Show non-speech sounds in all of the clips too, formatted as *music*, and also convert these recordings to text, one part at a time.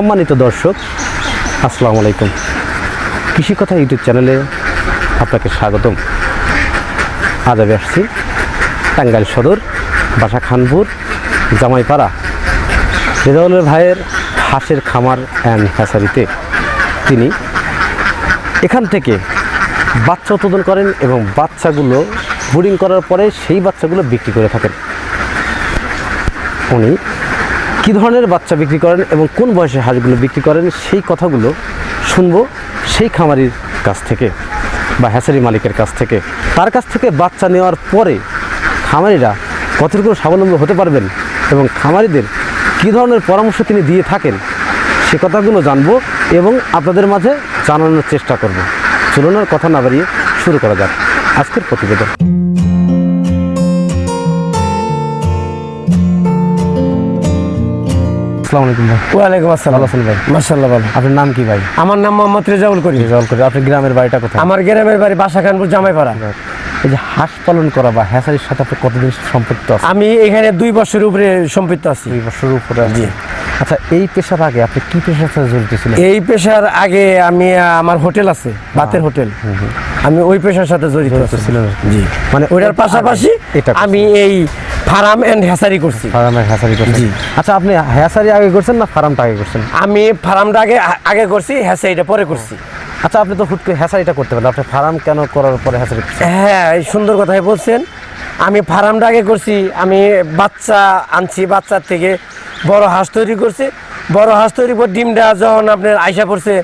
সম্মানিত দর্শক, আসসালামু আলাইকুম। কৃষি কথা ইউটিউব চ্যানেলে আপনাকে স্বাগতম। আজ আমি আসছি টাঙ্গাইল সদর বাসা খানপুর জামাইপাড়া রেজাউলের ভাইয়ের হাঁসের খামার অ্যান্ড হ্যাসারিতে তিনি এখান থেকে বাচ্চা উৎপাদন করেন এবং বাচ্চাগুলো ব্রিডিং করার পরে সেই বাচ্চাগুলো বিক্রি করে থাকেন। উনি কী ধরনের বাচ্চা বিক্রি করেন এবং কোন বয়সে হাঁসগুলো বিক্রি করেন, সেই কথাগুলো শুনব সেই খামারির কাছ থেকে বা হ্যাচারি মালিকের কাছ থেকে। তার কাছ থেকে বাচ্চা নেওয়ার পরে খামারিরা কতটুকু স্বাবলম্বী হতে পারবেন এবং খামারিদের কী ধরনের পরামর্শ তিনি দিয়ে থাকেন, সে কথাগুলো জানব এবং আপনাদের মাঝে জানানোর চেষ্টা করব। চলুন কথা না বাড়িয়ে শুরু করা যাক আজকের প্রতিবেদন। আসসালামু আলাইকুম ভাই। ওয়ালাইকুম আসসালাম। ভালো আছেন ভাই? মার্শাল্লাহ ভালো। আপনার নাম কি ভাই? আমার নাম মোহাম্মদ রেজাউল আপনার গ্রামের বাড়িটা কোথায়? আমার গ্রামের বাড়ি জামাইপাড়া। এই যে হাঁস পালন করা বা সাথে আপনি কতদিন সম্পৃক্ত আছে? আমি এখানে দুই বছরের উপরে সম্পৃক্ত আছি। দুই বছরের উপরে আচ্ছা এই পেশার আগে আপনি কি পেশার সাথে জড়িত ছিলেন? এই পেশার আগে আমি আমার হোটেল আছে বাতের হোটেল। আমি ওই পেশার সাথে জড়িত ছিলেন জি। মানে ওইটার পাশাপাশি আমি এই ফার্ম এন্ড হ্যাসারি করছি। ফার্মের হ্যাচারি করছেন। জি। আচ্ছা আপনি হ্যাচারি আগে করছেন না ফার্মটা আগে করছেন? আমি ফার্মটা আগে আগে করছি হ্যাসারিটা পরে করছি। আচ্ছা আপনি তো হুট করে হ্যাচারিটা করতে পারেন। আপনি ফার্ম কেন করার পরে করছেন? হ্যাঁ এই সুন্দর কথাই বলছেন। আমি ফার্মটা আগে করছি আমি বাচ্চা আনছি বাচ্চার থেকে বড় হাঁস তৈরি করছি। বড় হাঁস তৈরি পর ডিমটা যখন আপনার আইসা পড়ছে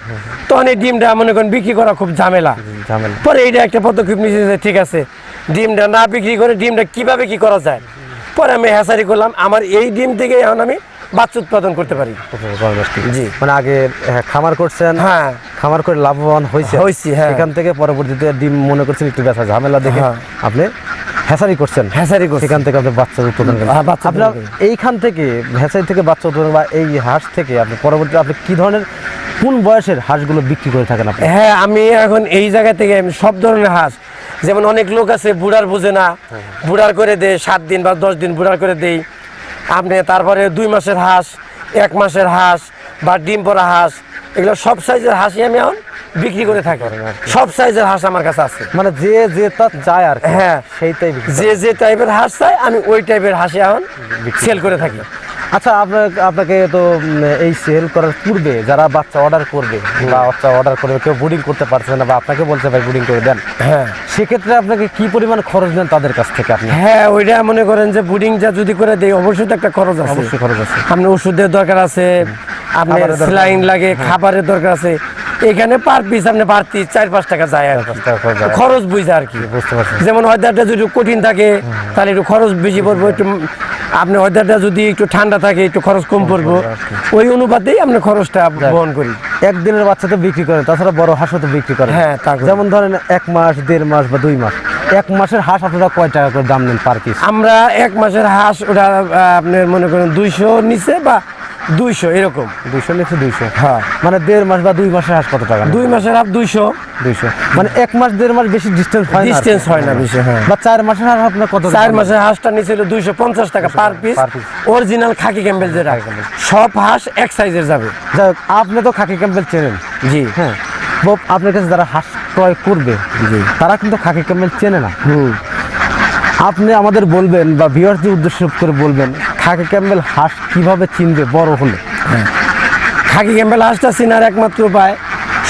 তখন এই ডিমটা মনে করেন বিক্রি করা খুব ঝামেলা। ঝামেলা। পরে এইটা একটা পদক্ষেপ নিয়েছে যে ঠিক আছে ডিমটা না বিক্রি করে ডিমটা কীভাবে কি করা যায়? পরে আমি হ্যাসারি করলাম আমার এই ডিম থেকে এখন আমি বাচ্চা উৎপাদন করতে পারি জি। মানে আগে খামার করছেন হ্যাঁ খামার করে লাভবান হয়েছে হয়েছি, হ্যাঁ। এখান থেকে পরবর্তীতে ডিম মনে করছেন একটু ব্যথা ঝামেলা দেখে হ্যাঁ। আপনি হ্যাচারি করছেন। হ্যাসারি করছি। সেখান থেকে আপনি বাচ্চা উৎপাদন করেন। আপনার এইখান থেকে হ্যাচারি থেকে বাচ্চা উৎপাদন বা এই হাঁস থেকে আপনি পরবর্তীতে আপনি কি ধরনের কোন বয়সের হাঁসগুলো বিক্রি করে থাকেন আপনি? হ্যাঁ আমি এখন এই জায়গা থেকে আমি সব ধরনের হাঁস। যেমন অনেক লোক আছে বুড়ার বুঝে না। বুড়ার করে দেয় সাত দিন বা দশ দিন বুড়ার করে দেই। আপনি তারপরে দুই মাসের হাঁস এক মাসের হাঁস বা ডিম পরা হাঁস এগুলো সব সাইজের হাঁসই আমি এখন বিক্রি করে থাকি। সব সাইজের হাঁস আমার কাছে আছে। মানে যে যে তার চায় আর হ্যাঁ। বিক্রি করে। যে যে টাইপের হাঁস চাই আমি ওই টাইপের হাঁসি এখন সেল করে। থাকি। আচ্ছা আপনার আপনাকে তো এই সেল করার পূর্বে যারা বাচ্চা অর্ডার করবে বা বাচ্চা অর্ডার করবে কেউ বুডিং করতে পারছে না বা আপনাকে বলছে ভাই বুডিং করে দেন। হ্যাঁ। সেক্ষেত্রে আপনাকে কি পরিমাণ খরচ দেন তাদের কাছ থেকে আপনি? হ্যাঁ ওইটা মনে করেন যে বুডিংটা যদি করে দেয় অবশ্যই তো একটা খরচ আছে। অবশ্যই খরচ আছে। আপনার ওষুধের দরকার আছে আপনার খাবারের দরকার। হ্যাঁ। লাগে খাবারের দরকার আছে। এখানে পার পিস আপনি বাড়তি চার পাঁচ টাকা যায় আর খরচ বুঝে আর কি। যেমন ওয়েদারটা যদি কঠিন থাকে তাহলে একটু খরচ বেশি পড়ব একটু আপনি ওয়েদারটা যদি একটু ঠান্ডা থাকে একটু খরচ কম পড়ব ওই অনুপাতেই আমরা খরচটা বহন করি। একদিনের বাচ্চা তো বিক্রি করেন তাছাড়া বড় হাঁসও তো বিক্রি করেন হ্যাঁ, তা যেমন ধরেন এক মাস দেড় মাস বা দুই মাস। এক মাসের হাঁস আপনারা কয় টাকা করে দাম নেন পার পিস আমরা এক মাসের হাঁস ওটা আপনার মনে করেন দুইশো নিচে বা দুইশো এরকম। দুইশো নিচে দুইশো। হ্যাঁ। মানে দেড় মাস বা দুই মাসের হাঁস কত টাকা দুই মাসের হাফ দুইশো। দুইশো। মানে এক মাস দেড় মাস বেশি ডিস্টেন্স হয় ডিস্টেন্স হয় না বেশি হ্যাঁ। বা চার মাসের হাঁস আপনার কত চার? মাসের হাঁসটা নিছিল দুইশো পঞ্চাশ টাকা পার পিস অরিজিনাল খাকি ক্যাম্বেল যেটা। সব হাঁস এক সাইজের যাবে। যাই হোক, আপনি তো খাকি ক্যাম্পেল চেনেন। জি। হ্যাঁ। আপনার কাছে যারা হাঁস ক্রয় করবে তারা কিন্তু খাকি ক্যাম্পেল চেনে না। হুম। আপনি আমাদের বলবেন বা ভিউয়ার্সদের উদ্দেশ্য করে বলবেন খাকি ক্যাম্পেল হাঁস কীভাবে চিনবে? বড় হলে। খাকি ক্যাম্বেল হাঁসটা চিনার একমাত্র উপায়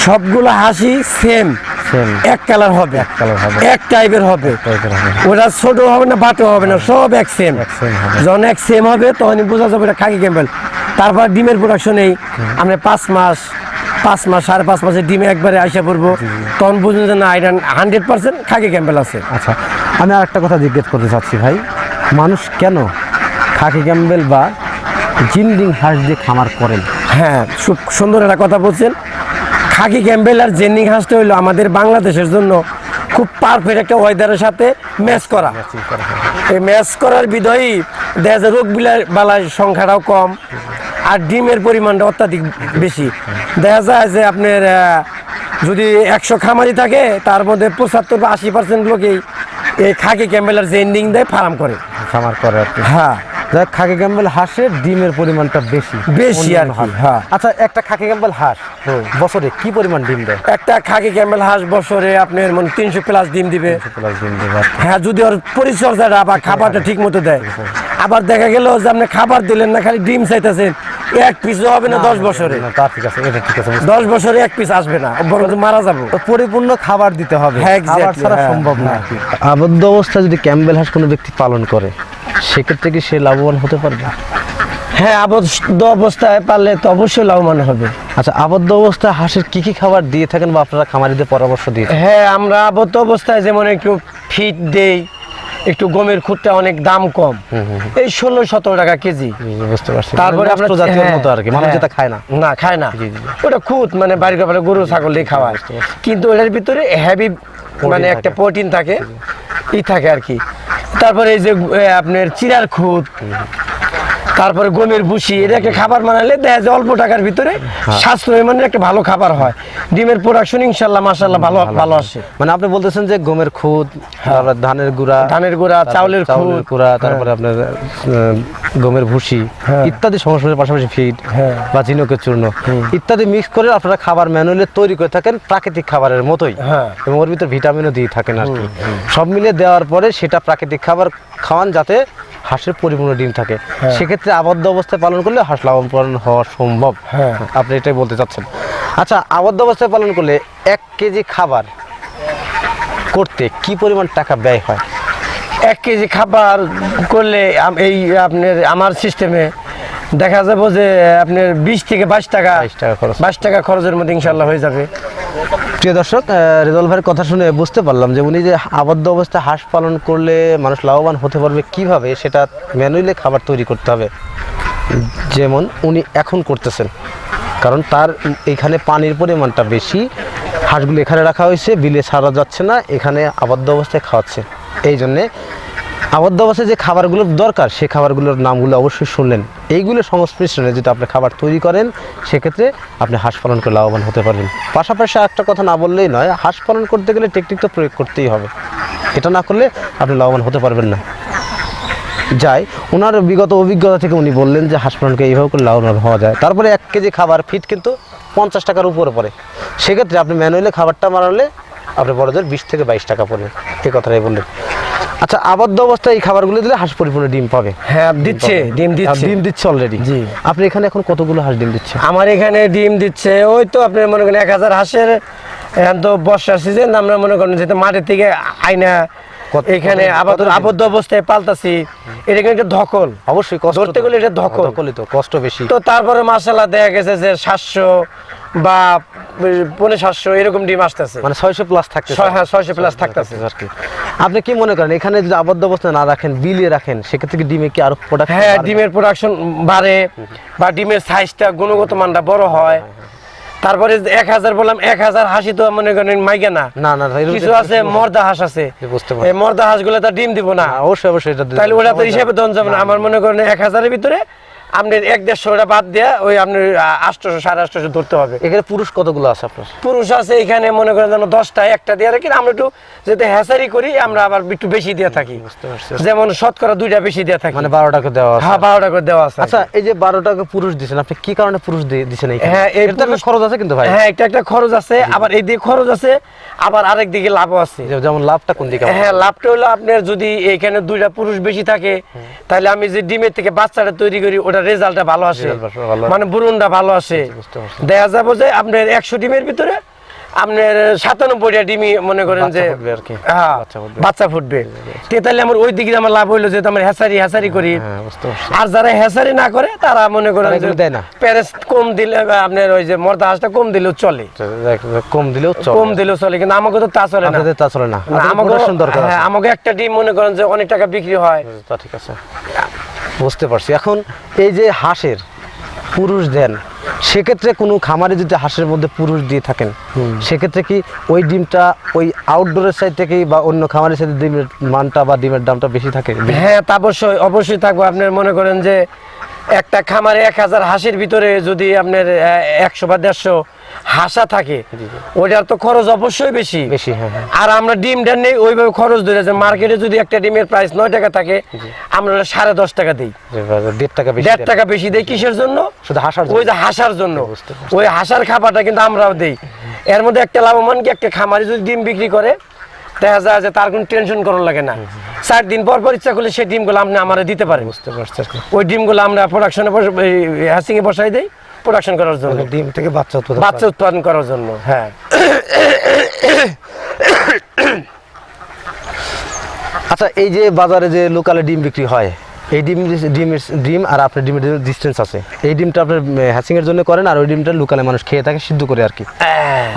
সবগুলো হাসি সেম সেম এক কালার হবে। এক কালার হবে। এক টাইপের হবে। ওটা ছোট হবে না বাটো হবে না সব এক সেম এক same হবে। যখন এক সেম হবে তখনই বোঝা যাবে এটা খাকি ক্যাম্বেল তারপর ডিমের প্রোডাকশন এই। আমরা পাঁচ মাস পাঁচ মাস সাড়ে পাঁচ মাসে ডিমে একবারে আইসা পড়ব। তখন বুঝবেন যে না এটা হান্ড্রেড পার্সেন্ট খাকি ক্যাম্বেল আছে। আচ্ছা আমি আর একটা কথা জিজ্ঞেস করতে চাচ্ছি ভাই। মানুষ কেন খাকি ক্যাম্বেল বা জিন্ডিং হাঁস দিয়ে খামার করেন। হ্যাঁ খুব সুন্দর একটা কথা বলছেন। খাকি ক্যাম্বেল আর জেনিং হাঁসটা হইল আমাদের বাংলাদেশের জন্য খুব পারফেক্ট একটা ওয়েদারের সাথে ম্যাচ করা। এই ম্যাচ করার বিধয়ই দেখা যায় রোগ বিলার বালার সংখ্যাটাও কম আর ডিমের পরিমাণটা অত্যাধিক বেশি। দেখা যায় যে আপনার যদি একশো খামারি থাকে তার মধ্যে পঁচাত্তর বা আশি পার্সেন্ট লোকেই এই খাকি ক্যাম্বেল আর জেন্ডিং দেয় ফার্ম করে। খামার করে হ্যাঁ। খাকি ক্যাম্বেল হাঁসের ডিমের পরিমাণটা বেশি। বেশি আর। হ্যাঁ। আচ্ছা একটা খাকি ক্যাম্বেল হাঁস বছরে কি পরিমাণ ডিম দেয়? একটা খাকি ক্যামেল হাঁস বছরে আপনার মানে তিনশো প্লাস ডিম দিবে। প্লাস ডিম দেবে হ্যাঁ যদি ওর পরিচর্যাটা বা খাবারটা ঠিক মতো দেয়। আবার দেখা গেল যে আপনি খাবার দিলেন না খালি ডিম চাইতেছেন এক পিস হবে না দশ বছরে? তা ঠিক আছে এটা ঠিক আছে দশ বছরে এক পিস আসবে না বরং মারা যাব। তো পরিপূর্ণ খাবার দিতে হবে। হ্যাঁ, খাবার ছাড়া হ্যাঁ, সম্ভব না। আবদ্ধ অবস্থায় যদি ক্যাম্বেল হাঁস কোনো ব্যক্তি পালন করে সেক্ষেত্রে কি সে লাভবান হতে পারবে? হ্যাঁ আবদ্ধ অবস্থায় পারলে তো অবশ্যই লাভবান হবে। আচ্ছা আবদ্ধ অবস্থায় হাঁসের কি কি খাবার দিয়ে থাকেন বা আপনারা খামারিদের পরামর্শ দিয়ে হ্যাঁ আমরা আবদ্ধ অবস্থায় যেমন একটু ফিট দেই একটু গমের খুঁটটা অনেক দাম কম। এই ষোলো সতেরো টাকা কেজি। বুঝতে পারছি। তারপরে আপনার জাতীয় হ্যাঁ, মতো আর কি মানুষ। যেটা খায় না। না খায় না। ওটা খুদ মানে বাড়ির গরু ছাগল দিয়ে খাওয়ায় কিন্তু ওটার ভিতরে হেভি মানে একটা প্রোটিন থাকে। ই থাকে আর কি। তারপরে এই যে আপনার চিরার খুদ তারপরে গমের ভুসি এটা একটা খাবার বানালে দেখা যায় অল্প টাকার ভিতরে। হ্যাঁ। স্বাস্থ্য মানে একটা ভালো খাবার হয়। ডিমের প্রোডাকশন ইনশাল্লাহ মাসাল্লাহ ভালো ভালো আসে। মানে আপনি বলতেছেন যে গমের খুদ তারপরে ধানের গুঁড়া হ্যাঁ। ধানের গুঁড়া চাউলের খুদ। গুঁড়া তারপরে আপনার গমের ভুসি হ্যাঁ। ইত্যাদি সংস্করণের পাশাপাশি ফিড হ্যাঁ। বা ঝিনুকের চূর্ণ। ইত্যাদি মিক্স করে আপনারা খাবার ম্যানুয়ালি তৈরি করে থাকেন প্রাকৃতিক খাবারের মতোই। হ্যাঁ। এবং ওর ভিতর ভিটামিনও দিয়ে থাকেন আর কি। সব মিলিয়ে দেওয়ার পরে সেটা প্রাকৃতিক খাবার খাওয়ান যাতে হাঁসের পরিপূর্ণ ডিম থাকে হ্যাঁ। সেক্ষেত্রে আবদ্ধ অবস্থায় পালন করলে হাঁস লাভবান হওয়া সম্ভব হ্যাঁ। আপনি এটাই বলতে চাচ্ছেন আচ্ছা আবদ্ধ অবস্থায় পালন করলে এক কেজি খাবার করতে কি পরিমাণ টাকা ব্যয় হয় এক কেজি খাবার করলে এই আপনার আমার সিস্টেমে দেখা যাব যে আপনার বিশ থেকে বাইশ টাকা 22 টাকা খরচ। বাইশ টাকা খরচের মধ্যে ইনশাল্লাহ হয়ে যাবে প্রিয় দর্শক আহ, রেজাল ভাইয়ের কথা শুনে বুঝতে পারলাম যে উনি যে আবদ্ধ অবস্থায় হাঁস পালন করলে মানুষ লাভবান হতে পারবে কীভাবে সেটা ম্যানুয়ালি খাবার তৈরি করতে হবে। যেমন উনি এখন করতেছেন কারণ তার এখানে পানির পরিমাণটা বেশি হাঁসগুলো এখানে রাখা হয়েছে বিলে সারা যাচ্ছে না এখানে আবদ্ধ অবস্থায় খাওয়াচ্ছে। এই জন্যে আবদ্ধ অবস্থায় যে খাবারগুলোর দরকার সেই খাবারগুলোর নামগুলো অবশ্যই শুনলেন। এইগুলো সংস্পৃষ্টনে যদি আপনি খাবার তৈরি করেন, সেক্ষেত্রে আপনি হাঁস পালন করে লাভবান হতে পারবেন। পাশাপাশি একটা কথা না বললেই নয়, হাঁস পালন করতে গেলে টেকনিক তো প্রয়োগ করতেই হবে। এটা না করলে আপনি লাভবান হতে পারবেন না। যায় ওনার বিগত অভিজ্ঞতা থেকে উনি বললেন যে হাঁস পালনকে এইভাবে করে লাভবান হওয়া যায়। তারপরে এক কেজি খাবার ফিট কিন্তু পঞ্চাশ টাকার উপরে পড়ে। সেক্ষেত্রে আপনি ম্যানুয়ালি খাবারটা মারালে আপনি বড়দের বিশ থেকে বাইশ টাকা পড়বে। এই কথাটাই বললেন। আচ্ছা আবদ্ধ অবস্থায় এই খাবারগুলো দিলে হাঁস পরিপূর্ণ ডিম পাবে। হ্যাঁ দিচ্ছে ডিম দিচ্ছে। ডিম দিচ্ছে অলরেডি জি। আপনি এখানে এখন কতগুলো হাঁস ডিম দিচ্ছে আমার এখানে ডিম দিচ্ছে ওই তো আপনি মনে করেন এক হাজার হাঁসের এখন তো বর্ষার সিজন আমরা মনে করেন যেহেতু মাঠের থেকে আইনা কত- এখানে কত- আবদ্ধ অবস্থায় পাল্টাছি এটা কিন্তু ধকল। অবশ্যই কষ্ট ধরতে গেলে এটা ধকল। ধকলই তো কষ্ট বেশি। তো তারপরে মাসাল্লাহ দেখা গেছে যে সাতশো বা পনেরো সাতশো এরকম ডিম আসতেছে। মানে ছয়শো প্লাস থাকতে ছয়- হ্যাঁ, ছয়শো প্লাস থাকতেছে। আর কি। আপনি কি মনে করেন এখানে যদি আবদ্ধ অবস্থায় না রাখেন বিলিয়ে রাখেন সেক্ষেত্রে কি ডিমে কি আরও প্রোডাক্ট হ্যাঁ ডিমের প্রোডাকশন বাড়ে বা ডিমের সাইজটা গুণগত মানটা বড় হয়। তারপরে এক হাজার বললাম এক হাজার হাসি তো মনে করেন মাইকে না। না না কিছু আছে মর্দা হাঁস আছে। মর্দা হাঁসগুলো তো ডিম দিব না। অবশ্যই অবশ্যই তাহলে ওটা তো হিসাবে দন যাবে না। আমার মনে করেন এক হাজারের ভিতরে আপনি এক দেড়শো ওটা বাদ দিয়ে ওই আপনি আটশোশো সাড়ে আটশোশো ধরতে হবে। এখানে পুরুষ কতগুলো আছে আপনার? পুরুষ আছে এখানে মনে করেন যেন দশটা একটা দিয়ে রাখি। আমরা একটু যাতে হ্যাসারি করি আমরা আবার একটু বেশি দিয়ে থাকি। যেমন শতকরা দুইটা বেশি দিয়ে থাকি। মানে বারো টাকা দেওয়া হ্যাঁ বারোটা করে দেওয়া আছে। আচ্ছা এই যে বারো টাকা পুরুষ দিচ্ছেন আপনি কি কারণে পুরুষ দিচ্ছেন হ্যাঁ, এই এটা একটা খরচ আছে কিন্তু ভাই। হ্যাঁ এটা একটা খরচ আছে। আবার এই দিকে খরচ আছে আবার আরেক দিকে লাভও আছে। যেমন লাভটা কোন দিকে হ্যাঁ লাভটা হলো আপনার যদি এখানে দুইটা পুরুষ বেশি থাকে তাহলে আমি যে ডিমের থেকে বাচ্চাটা তৈরি করি ওটা রেজাল্টটা ভালো আসে। মানে বুরুনটা ভালো আসে। দেখা যাব যে আপনার একশো ডিমের ভিতরে আপনার সাতানব্বইটা ডিমই মনে করেন যে। হ্যাঁ বাচ্চা ফুটবে। তাহলে আমার ওই দিকে আমার লাভ হইল যে আমার হ্যাসারি হ্যাসারি করি। হ্যাঁ পারছি। আর যারা হ্যাসারি না করে তারা মনে করেন দেয় না। প্যারেস কম দিলে আপনার ওই যে মর্দা হাঁসটা কম দিলেও চলে। কম দিলেও চলে। কম দিলেও চলে কিন্তু আমাকে তো তা চলে না। তা চলে না। আমাকে হ্যাঁ। আমাকে একটা ডিম মনে করেন যে অনেক টাকা বিক্রি হয়। তা ঠিক আছে। বুঝতে পারছি। এখন এই যে হাঁসের পুরুষ দেন সেক্ষেত্রে কোনো খামারে যদি হাঁসের মধ্যে পুরুষ দিয়ে থাকেন সেক্ষেত্রে কি ওই ডিমটা ওই আউটডোরের সাইড থেকেই বা অন্য খামারের সাথে ডিমের মানটা বা ডিমের দামটা বেশি থাকে? হ্যাঁ তা অবশ্যই অবশ্যই থাকব। আপনার মনে করেন যে একটা খামারে এক হাজার হাঁসের ভিতরে যদি আপনার একশো বা দেড়শো হাঁসা থাকে ওইটার তো খরচ অবশ্যই বেশি। বেশি, হ্যাঁ, হ্যাঁ। আর আমরা ডিমটা নেই ওইভাবে খরচ ধরে যে মার্কেটে যদি একটা ডিমের প্রাইস নয় টাকা থাকে আমরা সাড়ে দশ টাকা দিই। দেড় টাকা বেশি দেড় টাকা বেশি দেয় কিসের জন্য? শুধু হাসার ওই যে হাসার জন্য। ওই হাসার খাবারটা কিন্তু আমরাও দেই। এর মধ্যে একটা লাভবান কি একটা খামারি যদি ডিম বিক্রি করে দেখা যায় যে তার কোনো টেনশন করার লাগে না। চার দিন পর পর ইচ্ছা করলে সেই ডিমগুলো আপনি আমার দিতে পারেন। বুঝতে পারছি আর কি। ওই ডিমগুলো আমরা প্রোডাকশনে হ্যাসিংয়ে বসাই দিই প্রোডাকশন করার জন্য। ডিম থেকে বাচ্চা উৎপাদন বাচ্চা উৎপাদন করার জন্য। হ্যাঁ। *coughs* আচ্ছা এই যে বাজারে যে লোকালে ডিম বিক্রি হয় এই ডিম ডিমের ডিম আর আপনার ডিমের ডিস্টেন্স আছে এই ডিমটা আপনার হ্যাচিংয়ের এর জন্য করেন আর ওই ডিমটা লোকালে মানুষ খেয়ে থাকে সিদ্ধ করে আর কি।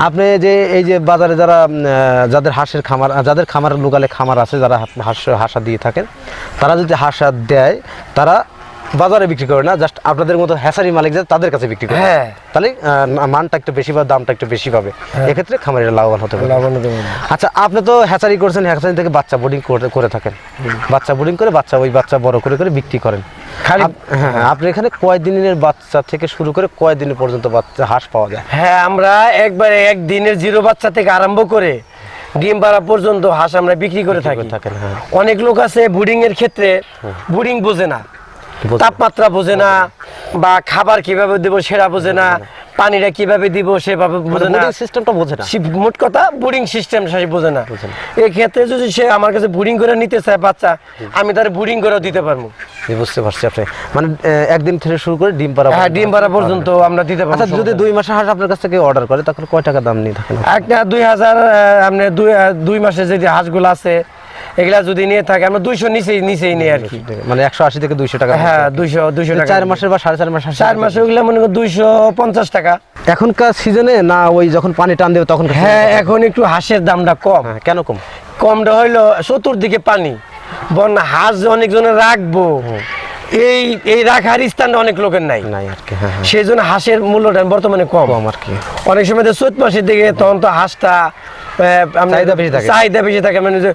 আপনি যে এই যে বাজারে যারা যাদের হাঁসের খামার যাদের খামার লোকালে খামার আছে যারা হাঁস হাঁসা দিয়ে থাকেন তারা যদি হাঁসা দেয় তারা বাজারে বিক্রি করে না জাস্ট আপনাদের মতো হ্যাসারি মালিক যারা তাদের কাছে বিক্রি করে। হ্যাঁ। তাহলে মানটা একটু বেশি বা দামটা একটু বেশি পাবে। এক্ষেত্রে খামারিরা লাভবান হতে পারে লাভবান হতে পারে। আচ্ছা আপনি তো হ্যাচারি করছেন হ্যাচারি থেকে বাচ্চা বোর্ডিং করে থাকেন। বাচ্চা বোর্ডিং করে বাচ্চা ওই বাচ্চা বড় করে করে বিক্রি করেন। খালি- হ্যাঁ হ্যাঁ, আপনি এখানে কয় দিনের বাচ্চা থেকে শুরু করে কয় দিন পর্যন্ত বাচ্চা হাঁস পাওয়া যায়? হ্যাঁ আমরা একবারে একদিনের জিরো বাচ্চা থেকে আরম্ভ করে ডিম পাড়া পর্যন্ত হাঁস আমরা বিক্রি করে থাকি। হ্যাঁ। অনেক লোক আছে বুডিং এর ক্ষেত্রে বুডিং বোঝে না। তাপমাত্রা বোঝে না বা খাবার কীভাবে দেবো সেটা বোঝে না পানিটা কীভাবে দিব সেভাবে বোঝে না। সিস্টেমটা বোঝে না। মোট কথা বোর্ডিং সিস্টেম সে বোঝে না। বোঝে এই ক্ষেত্রে যদি সে আমার কাছে বোর্ডিং করে নিতে চায় বাচ্চা আমি তার বোর্ডিং করেও দিতে পারব। বুঝতে পারছি আপনি। মানে একদিন থেকে শুরু করে ডিম পাড়া হ্যাঁ ডিম পাড়া পর্যন্ত আমরা দিতে পারব আচ্ছা যদি দুই মাসে হাঁস আপনার কাছ থেকে অর্ডার করে তখন কয় টাকা দাম নিয়ে থাকেন একটা দুই হাজার আপনি দুই দুই মাসে যদি হাঁসগুলো আছে এগুলা যদি নিয়ে থাকে আমরা দুইশো নিচে নিচেই নিই আর কি। মানে একশো আশি থেকে দুইশো টাকা হ্যাঁ দুইশো দুইশো টাকা চার মাসের বা সাড়ে চার মাস চার মাসে ওইগুলা মনে করো দুইশো পঞ্চাশ টাকা। এখনকার সিজনে না ওই যখন পানি টান দেবে তখন হ্যাঁ এখন একটু হাঁসের দামটা কম। হ্যাঁ, কেন কম? কমটা হইল চতুর্দিকে পানি। বন হাঁস অনেকজনে রাখব। এই এই রাখার স্থানটা অনেক লোকের নাই। নাই আর কি হ্যাঁ হ্যাঁ। সেই জন্য হাঁসের মূল্যটা বর্তমানে কম। কি। অনেক সময় তো চৈত মাসের দিকে তখন তো হাঁসটা চাহিদা বেশি থাকে। চাহিদা বেশি থাকে মানে যে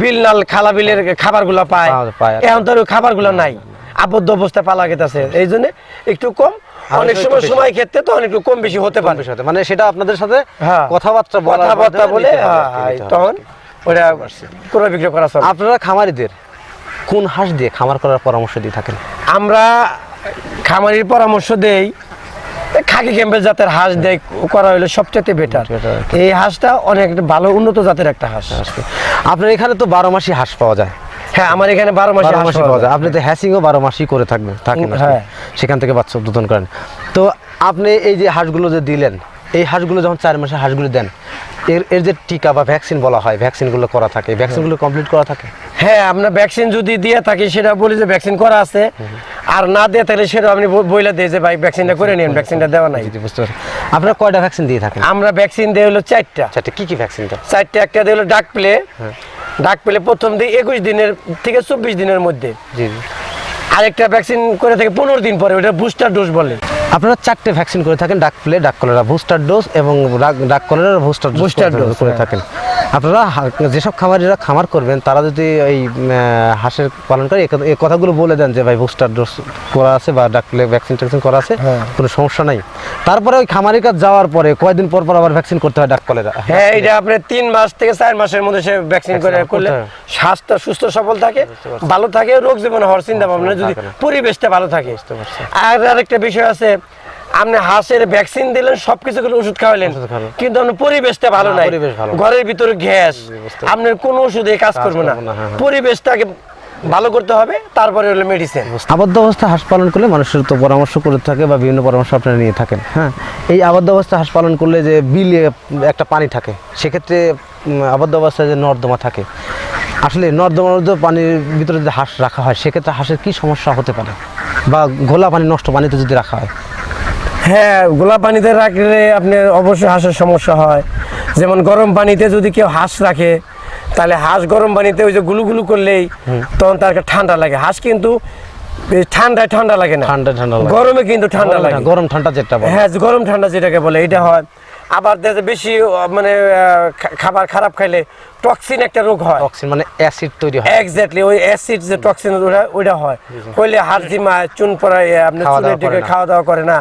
বিল নাল খালা বিলের খাবারগুলো পায়। পায় এখন তো খাবারগুলো নাই। আবদ্ধ অবস্থায় পালা গেছে এই জন্য একটু কম। অনেক সময় সময় ক্ষেত্রে তো অনেক কম বেশি হতে পারে। মানে সেটা আপনাদের সাথে হ্যাঁ। কথাবার্তা কথাবার্তা বলে। তখন ওটা ক্রয় বিক্রয় করা আপনারা খামারিদের কোন হাঁস দিয়ে খামার করার পরামর্শ দিয়ে থাকেন? আমরা খামারির পরামর্শ দেই খাকি ক্যাম্পের জাতের হাঁস দেয় করা হলো সবচেয়ে বেটার এই হাঁসটা অনেক ভালো উন্নত জাতের একটা হাঁস। আপনার এখানে তো বারো মাসি হাঁস পাওয়া যায়। হ্যাঁ আমার এখানে বারো মাসে বারো মাসি পাওয়া যায়। আপনি তো হ্যাসিংও বারো মাসই করে থাকবেন থাকেন হ্যাঁ। সেখান থেকে বাচ্চা উৎপাদন করেন। তো আপনি এই যে হাঁসগুলো যে দিলেন এই হাঁসগুলো যখন চার মাসে হাঁসগুলো দেন এর এর যে টিকা বা ভ্যাকসিন বলা হয় ভ্যাকসিনগুলো করা থাকে ভ্যাকসিনগুলো কমপ্লিট করা থাকে? হ্যাঁ আমরা ভ্যাকসিন যদি দিয়ে থাকি সেটা বলি যে ভ্যাকসিন করা আছে। আর না দিয়ে থাকলে সেটা আপনি বইলা দিয়ে যে ভাই ভ্যাকসিনটা করে নিন ভ্যাকসিনটা দেওয়া নাই। যদি বুঝতে পারেন আপনারা কয়টা ভ্যাকসিন দিয়ে থাকেন? আমরা ভ্যাকসিন দিয়ে হলো চারটা। চারটে কি কি ভ্যাকসিনটা চারটে একটা দিয়ে হলো ডাক প্লে ডাক প্লে প্রথম দিয়ে একুশ দিনের থেকে চব্বিশ দিনের মধ্যে। জি আরেকটা ভ্যাকসিন করে থাকে পনেরো দিন পরে ওটা বুস্টার ডোজ বলে। আপনারা চারটে ভ্যাকসিন করে থাকেন ডাক প্লে ডাক কলেরা বুস্টার ডোজ এবং ডাক- কলেরা বুস্টার বুস্টার ডোজ করে হ্যাঁ। থাকেন। আপনারা যেসব খামারিরা খামার করবেন তারা যদি এই হাঁসের পালন করে এই কথাগুলো বলে দেন যে ভাই বুস্টার ডোজ করা আছে বা ডাক প্লে ভ্যাকসিন ট্যাকসিন করা আছে হ্যাঁ। কোনো সমস্যা নাই। তারপরে ওই খামারির কাছে যাওয়ার পরে কয়দিন পর পর আবার ভ্যাকসিন করতে হয় ডাক কলেরা? হ্যাঁ এটা আপনি তিন মাস থেকে চার মাসের মধ্যে সে ভ্যাকসিন করে করলে স্বাস্থ্য সুস্থ সবল থাকে ভালো থাকে রোগ জীবন হওয়ার চিন্তা ভাবনা যদি পরিবেশটা ভালো থাকে। আর আরেকটা বিষয় আছে আপনি হাঁসের ভ্যাকসিন দিলেন সবকিছু করে ওষুধ খাওয়ালেন। কিন্তু আপনার পরিবেশটা ভালো না, নাই। ঘরের ভিতরে গ্যাস। আপনার কোনো ওষুধে কাজ করবে না। করবে না, হ্যাঁ, হ্যাঁ। পরিবেশটাকে ভালো করতে হবে তারপরে হলো মেডিসিন আবদ্ধ অবস্থা হাঁস পালন করলে মানুষের তো পরামর্শ করে থাকে বা বিভিন্ন পরামর্শ আপনারা নিয়ে থাকেন হ্যাঁ? এই আবদ্ধ অবস্থা হাঁস পালন করলে যে বিলে একটা পানি থাকে সেক্ষেত্রে আবদ্ধ অবস্থায় যে নর্দমা থাকে। আসলে নর্দমার মধ্যে পানির ভিতরে যদি হাঁস রাখা হয় সেক্ষেত্রে হাঁসের কী সমস্যা হতে পারে? বা ঘোলা পানি নষ্ট পানিতে যদি রাখা হয়। হ্যাঁ গোলাপ পানিতে রাখলে আপনার অবশ্যই হাঁসের সমস্যা হয়। যেমন গরম পানিতে যদি কেউ হাঁস রাখে তাহলে হাঁস গরম পানিতে ওই যে গুলু গুলু করলেই তখন তার ঠান্ডা লাগে। হাঁস কিন্তু ঠান্ডায় ঠান্ডা লাগে না। ঠান্ডা ঠান্ডা গরমে কিন্তু ঠান্ডা লাগে। গরম ঠান্ডা যেটা হ্যাঁ গরম ঠান্ডা যেটাকে বলে এটা হয়। আবার দেখা বেশি মানে খাবার খারাপ খাইলে টক্সিন একটা রোগ হয়। টক্সিন মানে অ্যাসিড তৈরি হয়। এক্স্যাক্টলি ওই অ্যাসিড যে টক্সিন ওটা ওইটা হয়। হইলে হাড় জিমায় চুন পড়ায় আপনি চুনের দিকে খাওয়া দাওয়া করে না।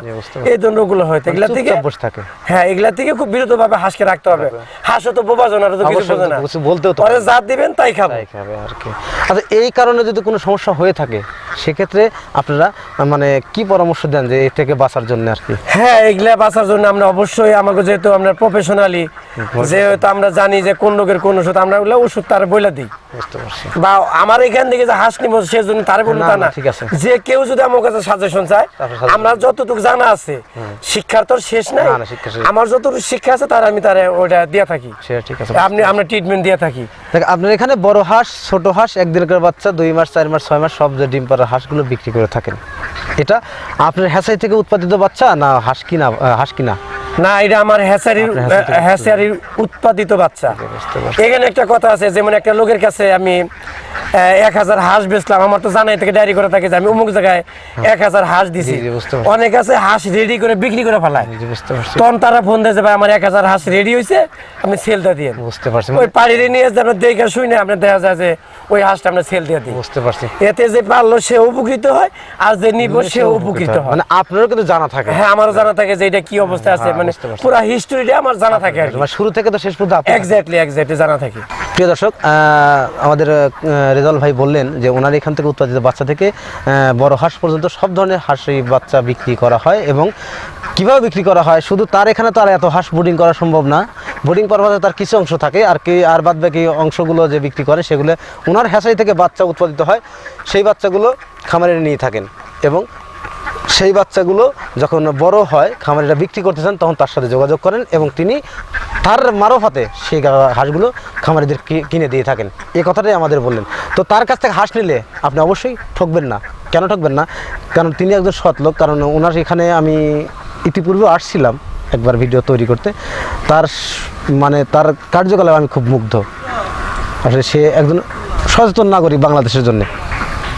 এই ধরনের রোগগুলো হয়। এগুলা থেকে বসে থাকে। হ্যাঁ এগুলা থেকে খুব বিরত ভাবে হাঁসকে রাখতে হবে। হাঁসও তো বোবা জনার তো কিছু বোঝে না। কিছু বলতেও তো যা দিবেন তাই খাব। তাই খাবে আর কি। আচ্ছা এই কারণে যদি কোনো সমস্যা হয়ে থাকে সেক্ষেত্রে আপনারা মানে কি পরামর্শ দেন যে এর থেকে বাঁচার জন্য আর কি? হ্যাঁ এগুলা বাঁচার জন্য আমরা অবশ্যই আমাকে যেহেতু আমরা প্রফেশনালি যেহেতু আমরা জানি যে কোন রোগের কোন ওষুধ আমরা ওগুলো ওষুধ তার দিই। বা আমার এখান থেকে যে হাঁস নিব তার বলব তা না। যে কেউ যদি আমার কাছে সাজেশন চায় আমরা যতটুকু জানা আছে শিক্ষার তো শেষ নাই। আমার যতটুকু শিক্ষা আছে তার আমি তার ওটা দিয়ে থাকি। আপনি আমরা ট্রিটমেন্ট দিয়ে থাকি। দেখ আপনার এখানে বড় হাঁস ছোট হাঁস একদিনকার বাচ্চা দুই মাস চার মাস ছয় মাস সব যে ডিম পাড়া হাঁসগুলো বিক্রি করে থাকেন। এটা আপনার হ্যাঁসাই থেকে উৎপাদিত বাচ্চা না হাঁস কিনা হাঁস কিনা? না এটা আমার হ্যাসারির হ্যাসারির উৎপাদিত বাচ্চা। এখানে একটা কথা আছে যেমন একটা লোকের কাছে আমি এক হাজার হাঁস বেচলাম আমার তো জানাই থেকে ডায়েরি করে থাকে যে আমি অমুক জায়গায় এক হাজার হাঁস দিছি। অনেক আছে হাঁস রেডি করে বিক্রি করে ফেলায়। তখন তারা ফোন দিয়েছে ভাই আমার এক হাজার হাঁস রেডি হয়েছে আমি সেলটা দিয়ে বুঝতে পারছি। ওই পাড়িরে নিয়ে যে আমরা দেখে শুনে আমরা দেখা যায় যে ওই হাঁসটা আমরা সেল দিয়ে দিই। বুঝতে পারছি। এতে যে পারল সে উপকৃত হয় আর যে নিব সে উপকৃত হয়। মানে আপনারও কিন্তু জানা থাকে। হ্যাঁ আমারও জানা থাকে যে এটা কি অবস্থা আছে। হ্যাঁ, মানে। পুরো হিস্টোরিটা আমার জানা থাকে আর মানে শুরু থেকে তো শেষ পর্যন্ত এক্স্যাক্টলি এক্স্যাক্টলি জানা থাকে। প্রিয় দর্শক আমাদের রেজাল ভাই বললেন যে ওনার এখান থেকে উৎপাদিত বাচ্চা থেকে বড় হাঁস পর্যন্ত সব ধরনের হাঁসই বাচ্চা বিক্রি করা হয় এবং কীভাবে বিক্রি করা হয়? শুধু তার এখানে তো আর এত হাঁস বোর্ডিং করা সম্ভব না। বোর্ডিং করার পরে তার কিছু অংশ থাকে আর কি, আর বাদ বাকি অংশগুলো যে বিক্রি করে সেগুলো ওনার হ্যাঁসাই থেকে বাচ্চা উৎপাদিত হয়। সেই বাচ্চাগুলো খামারে নিয়ে থাকেন এবং সেই বাচ্চাগুলো যখন বড় হয় খামারিরা বিক্রি করতে চান, তখন তার সাথে যোগাযোগ করেন এবং তিনি তার মারফতে সেই হাঁসগুলো খামারিদের কিনে দিয়ে থাকেন। এই কথাটাই আমাদের বললেন। তো তার কাছ থেকে হাঁস নিলে আপনি অবশ্যই ঠকবেন না। কেন ঠকবেন না? কারণ তিনি একজন সৎ লোক, কারণ ওনার এখানে আমি ইতিপূর্বে আসছিলাম একবার ভিডিও তৈরি করতে। তার মানে তার কার্যকলাপ আমি খুব মুগ্ধ। আসলে সে একজন সচেতন নাগরিক বাংলাদেশের জন্য।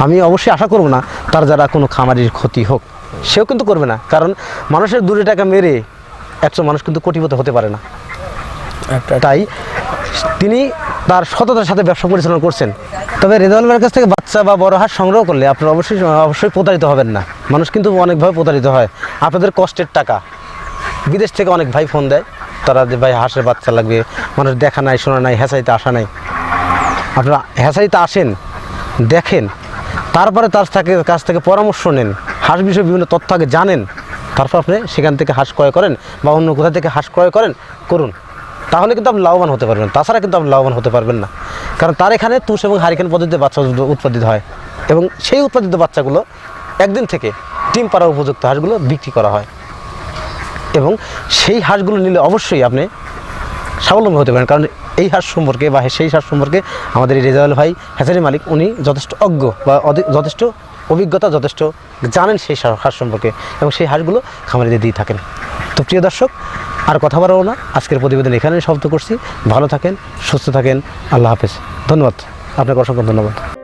আমি অবশ্যই আশা করব না তার যারা কোনো খামারির ক্ষতি হোক। সেও কিন্তু করবে না। কারণ মানুষের দূরে টাকা মেরে একশো মানুষ কিন্তু কোটিপতি হতে পারে না। তাই তিনি তার সততার সাথে ব্যবসা পরিচালনা করছেন। তবে রেজাউল ভাইয়ের কাছ থেকে বাচ্চা বা বড় হাঁস সংগ্রহ করলে আপনারা অবশ্যই অবশ্যই প্রতারিত হবেন না। মানুষ কিন্তু অনেকভাবে প্রতারিত হয়। আপনাদের কষ্টের টাকা। বিদেশ থেকে অনেক ভাই ফোন দেয়। তারা যে ভাই হাঁসের বাচ্চা লাগবে। মানুষ দেখা নাই শোনা নাই হেঁচাইতে আসা নাই। আপনারা হেঁচাইতে আসেন দেখেন। তারপরে তার থেকে কাছ থেকে পরামর্শ নেন। হাঁস বিষয়ে বিভিন্ন তথ্য আগে জানেন। তারপর আপনি সেখান থেকে হাঁস ক্রয় করেন বা অন্য কোথা থেকে হাঁস ক্রয় করেন, করুন। তাহলে কিন্তু আপনি লাভবান হতে পারবেন। তাছাড়া কিন্তু আপনি লাভবান হতে পারবেন না। কারণ তার এখানে তুষ এবং হারিকেন পদ্ধতিতে বাচ্চা উৎপাদিত হয়। এবং সেই উৎপাদিত বাচ্চাগুলো একদিন থেকে ডিম পাড়া উপযুক্ত হাঁসগুলো বিক্রি করা হয়। এবং সেই হাঁসগুলো নিলে অবশ্যই আপনি স্বাবলম্বী হতে পারেন। কারণ এই হাঁস সম্পর্কে বা সেই হাঁস সম্পর্কে আমাদের এই রেজাউল ভাই হ্যাচারি মালিক, উনি যথেষ্ট অজ্ঞ বা যথেষ্ট অভিজ্ঞতা, যথেষ্ট জানেন সেই হাঁস সম্পর্কে এবং সেই হাঁসগুলো খামারিদের দিয়ে থাকেন। তো প্রিয় দর্শক, আর কথা বাড়াবো না। আজকের প্রতিবেদন এখানে শব্দ করছি। ভালো থাকেন, সুস্থ থাকেন। আল্লাহ হাফেজ। ধন্যবাদ। আপনাকে অসংখ্য ধন্যবাদ।